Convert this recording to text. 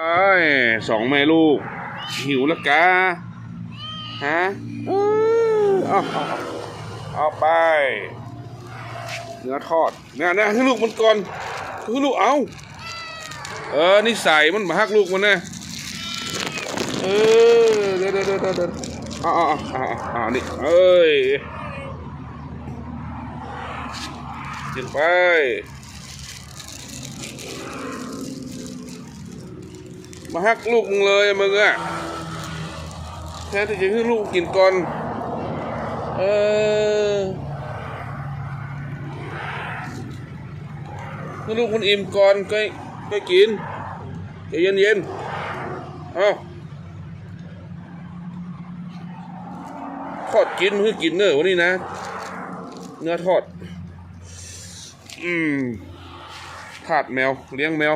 เอ้สองแม่ลูก หิวแล้วกะฮะเออเอาเอาไป เนื้อทอดเนี่ยนี่ยให้ลูกมันก่อนให้ลูกเอา เออนี่ใส่มันมาฮักลูกมันนะเออเดี๋ยวเดี๋ยวเดี๋ยวเดี๋อาเอาอาเอาเอาเอานี่เอ้ยกินไป มาฮักลูกมึงเลยมึงอะแค่ที่จะให้ลูกกินก่อน เออให้ลูกมันอิ่มก่อนก็ก็กินใจเย็นเย็นเอาทอดกินเพื่อกินเนอะวันนี้นะ เนื้อทอด อืมทาดแมว เลี้ยงแมว